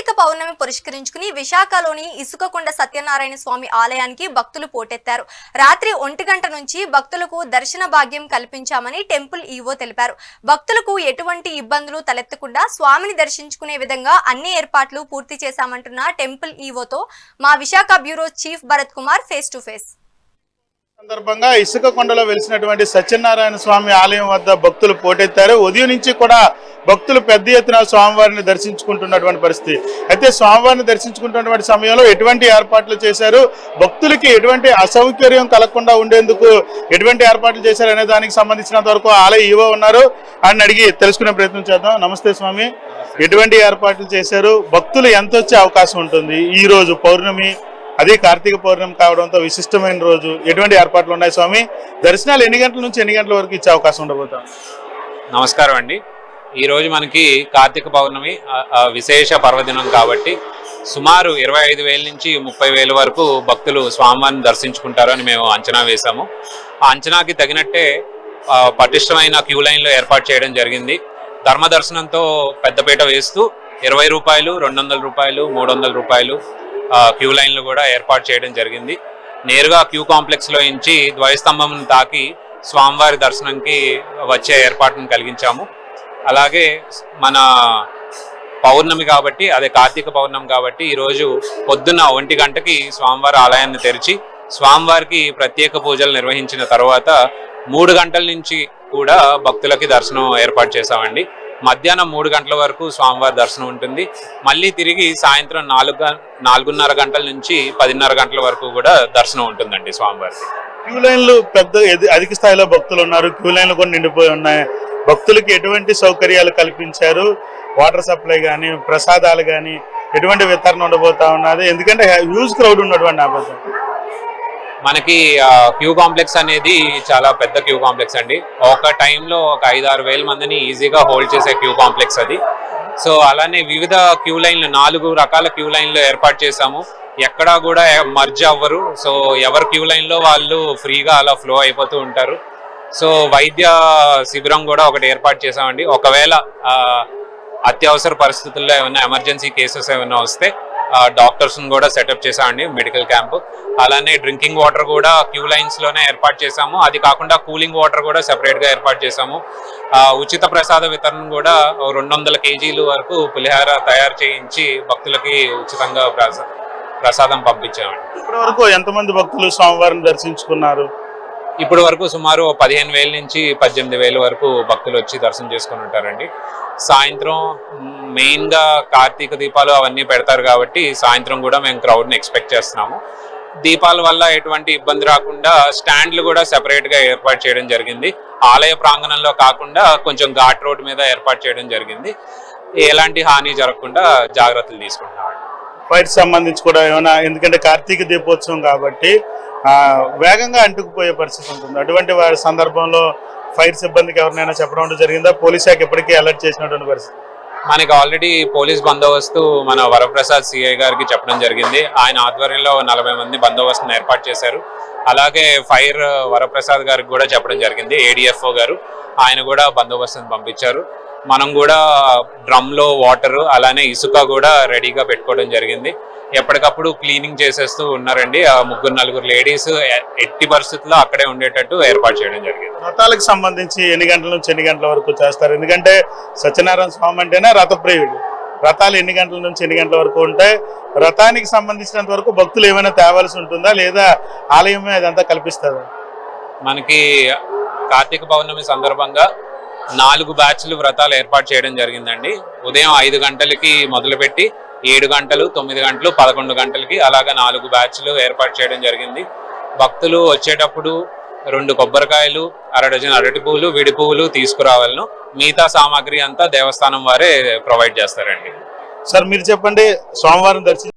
కార్తీక పౌర్ణమి పురస్కరించుకుని విశాఖలోని ఇసుకకొండ సత్యనారాయణ స్వామి ఆలయానికి భక్తులు పోటెత్తారు. రాత్రి ఒంటి గంట నుంచి భక్తులకు దర్శన భాగ్యం కల్పించామని టెంపుల్ ఈవో తెలిపారు. భక్తులకు ఎటువంటి ఇబ్బందులు తలెత్తకుండా స్వామిని దర్శించుకునే విధంగా అన్ని ఏర్పాట్లు పూర్తి చేశామంటున్న టెంపుల్ ఈవోతో మా Visakha bureau chief Bharat Kumar face to face. సందర్భంగా ఇసుక కొండలో వెలిసినటువంటి సత్యనారాయణ స్వామి ఆలయం వద్ద భక్తులు పోటెత్తారు. ఉదయం నుంచి కూడా భక్తులు పెద్ద ఎత్తున స్వామివారిని దర్శించుకుంటున్నటువంటి పరిస్థితి. అయితే స్వామివారిని దర్శించుకుంటున్నటువంటి సమయంలో ఎటువంటి ఏర్పాట్లు చేశారు? భక్తులకి ఎటువంటి అసౌకర్యం కలగకుండా ఉండేందుకు ఎటువంటి ఏర్పాట్లు చేశారు అనే దానికి సంబంధించినంత వరకు ఆలయ ఈవో ఉన్నారు. అని అడిగి తెలుసుకునే ప్రయత్నం చేద్దాం. నమస్తే స్వామి. ఎటువంటి ఏర్పాట్లు చేశారు? భక్తులు ఎంత వచ్చే అవకాశం ఉంటుంది? ఈ రోజు పౌర్ణమి అదే కార్తీక పౌర్ణమి కావడంతో విశిష్టమైన రోజు. ఎటువంటి ఏర్పాట్లు ఉన్నాయి స్వామి? దర్శనాలు ఎన్ని గంటల నుంచి ఎన్ని గంటల వరకు ఇచ్చే అవకాశం ఉండబోతాం? నమస్కారం అండి. ఈరోజు మనకి కార్తీక పౌర్ణమి విశేష పర్వదినం కాబట్టి సుమారు ఇరవై ఐదు వేల నుంచి ముప్పై వేల వరకు భక్తులు స్వామివారిని దర్శించుకుంటారు అని మేము అంచనా వేశాము. ఆ అంచనాకి తగినట్టే పటిష్టమైన క్యూ లైన్లో ఏర్పాటు చేయడం జరిగింది. ధర్మ దర్శనంతో పెద్దపీట వేస్తూ ఇరవై రూపాయలు రెండు వందల రూపాయలు మూడు వందల రూపాయలు క్యూ లైన్లు కూడా ఏర్పాటు చేయడం జరిగింది. నేరుగా క్యూ కాంప్లెక్స్లో ఇంచి ద్వయస్తంభం తాకి స్వామివారి దర్శనంకి వచ్చే ఏర్పాటును కలిగించాము. అలాగే మన పౌర్ణమి కాబట్టి అదే కార్తీక పౌర్ణమి కాబట్టి ఈరోజు పొద్దున్న ఒంటి గంటకి స్వామివారి ఆలయాన్ని తెరిచి స్వామివారికి ప్రత్యేక పూజలు నిర్వహించిన తర్వాత మూడు గంటల నుంచి కూడా భక్తులకి దర్శనం ఏర్పాటు చేశామండి. మధ్యాహ్నం మూడు గంటల వరకు స్వామివారి దర్శనం ఉంటుంది. మళ్ళీ తిరిగి సాయంత్రం నాలుగు నాలుగున్నర గంటల నుంచి పదిన్నర గంటల వరకు కూడా దర్శనం ఉంటుందండి స్వామివారికి క్యూ లైన్లు పెద్ద అధిక స్థాయిలో భక్తులు ఉన్నారు. క్యూ లైన్లు కూడా నిండిపోయి ఉన్నాయి. భక్తులకి ఎటువంటి సౌకర్యాలు కల్పించారు? వాటర్ సప్లై కానీ ప్రసాదాలు కానీ ఎటువంటి వితరణ ఉండబోతా ఉన్నది? ఎందుకంటే హ్యూజ్ క్రౌడ్ ఉన్నటువంటి నేపథ్యం మనకి క్యూ కాంప్లెక్స్ అనేది చాలా పెద్ద క్యూ కాంప్లెక్స్ అండి. ఒక టైంలో ఒక ఐదు ఆరు వేల మందిని ఈజీగా హోల్డ్ చేసే క్యూ కాంప్లెక్స్ అది. సో అలానే వివిధ క్యూ లైన్లు నాలుగు రకాల క్యూ లైన్లు ఏర్పాటు చేశాము. ఎక్కడా కూడా మర్జ్ అవ్వరు. సో ఎవరి క్యూ లైన్లో వాళ్ళు ఫ్రీగా అలా ఫ్లో అయిపోతూ ఉంటారు. సో వైద్య శిబిరం కూడా ఒకటి ఏర్పాటు చేసామండి ఒకవేళ అత్యవసర పరిస్థితుల్లో ఏమైనా ఎమర్జెన్సీ కేసెస్ ఏమైనా వస్తే డాక్టర్స్ని కూడా సెటప్ చేసామండి మెడికల్ క్యాంప్. అలానే డ్రింకింగ్ వాటర్ కూడా క్యూ లైన్స్లోనే ఏర్పాటు చేసాము అది కాకుండా కూలింగ్ వాటర్ కూడా సెపరేట్గా ఏర్పాటు చేసాము ఉచిత ప్రసాద వితరణ కూడా రెండు వందల కేజీలు వరకు పులిహార తయారు చేయించి భక్తులకి ఉచితంగా ప్రసా- ప్రసాదం పంపించామండి. ఇప్పటి వరకు ఎంతమంది భక్తులు స్వామివారిని దర్శించుకున్నారు? ఇప్పటి వరకు సుమారు పదిహేను వేల నుంచి పద్దెనిమిది వేల వరకు భక్తులు వచ్చి దర్శనం చేసుకుని ఉంటారండి. సాయంత్రం మెయిన్గా కార్తీక దీపాలు అవన్నీ పెడతారు కాబట్టి సాయంత్రం కూడా మేము క్రౌడ్ని ఎక్స్పెక్ట్ చేస్తున్నాము. దీపాల వల్ల ఎటువంటి ఇబ్బంది రాకుండా స్టాండ్లు కూడా సెపరేట్గా ఏర్పాటు చేయడం జరిగింది. ఆలయ ప్రాంగణంలో కాకుండా కొంచెం ఘాట్ రోడ్ మీద ఏర్పాటు చేయడం జరిగింది. ఎలాంటి హాని జరగకుండా జాగ్రత్తలు తీసుకుంటున్నాం ఫైర్ సంబంధించి కూడా ఏమైనా ఎందుకంటే కార్తీక దీపోత్సవం కాబట్టి వేగంగా అంటుకుపోయే పరిస్థితి ఉంటుంది. అటువంటి వారి సందర్భంలో ఫైర్ సిబ్బందికి ఎవరినైనా చెప్పడం అంటూ జరిగిందా? పోలీస్ శాఖ ఇప్పటికీ అలర్ట్ చేసినటువంటి పరిస్థితి? మనకి ఆల్రెడీ పోలీస్ బందోబస్తు మన వరప్రసాద్ సిఐ గారికి చెప్పడం జరిగింది. ఆయన ఆధ్వర్యంలో నలభై మంది బందోబస్తును ఏర్పాటు చేశారు. అలాగే ఫైర్ వరప్రసాద్ గారికి కూడా చెప్పడం జరిగింది. ఏడిఎఫ్ఓ గారు ఆయన కూడా బందోబస్తుని పంపించారు. మనం కూడా డ్రమ్లో వాటర్ అలానే ఇసుక కూడా రెడీగా పెట్టుకోవడం జరిగింది. ఎప్పటికప్పుడు క్లీనింగ్ చేసేస్తూ ఉన్నారండి. ఆ ముగ్గురు నలుగురు లేడీస్ ఎట్టి పరిస్థితుల్లో అక్కడే ఉండేటట్టు ఏర్పాటు చేయడం జరిగింది. రథాలకు సంబంధించి ఎన్ని గంటల నుంచి ఎన్ని గంటల వరకు చేస్తారు? ఎందుకంటే సత్యనారాయణ స్వామి అంటేనే రథప్రియుడు. రథాలు ఎన్ని గంటల నుంచి ఎన్ని గంటల వరకు ఉంటాయి? రథానికి సంబంధించినంత వరకు భక్తులు ఏమైనా తేవాల్సి ఉంటుందా? లేదా ఆలయమే అదంతా కల్పిస్తుందా? మనకి కార్తీక పౌర్ణమి సందర్భంగా నాలుగు బ్యాచ్లు వ్రతాలు ఏర్పాటు చేయడం జరిగిందండి. ఉదయం ఐదు గంటలకి మొదలుపెట్టి ఏడు గంటలు తొమ్మిది గంటలు పదకొండు గంటలకి అలాగా నాలుగు బ్యాచ్లు ఏర్పాటు చేయడం జరిగింది. భక్తులు వచ్చేటప్పుడు రెండు కొబ్బరికాయలు అర డజన్ అరటి పువ్వులు విడి పువ్వులు తీసుకురావాలను. మిగతా సామాగ్రి అంతా దేవస్థానం వారే ప్రొవైడ్ చేస్తారండి. సార్ మీరు చెప్పండి సోమవారం దర్శించి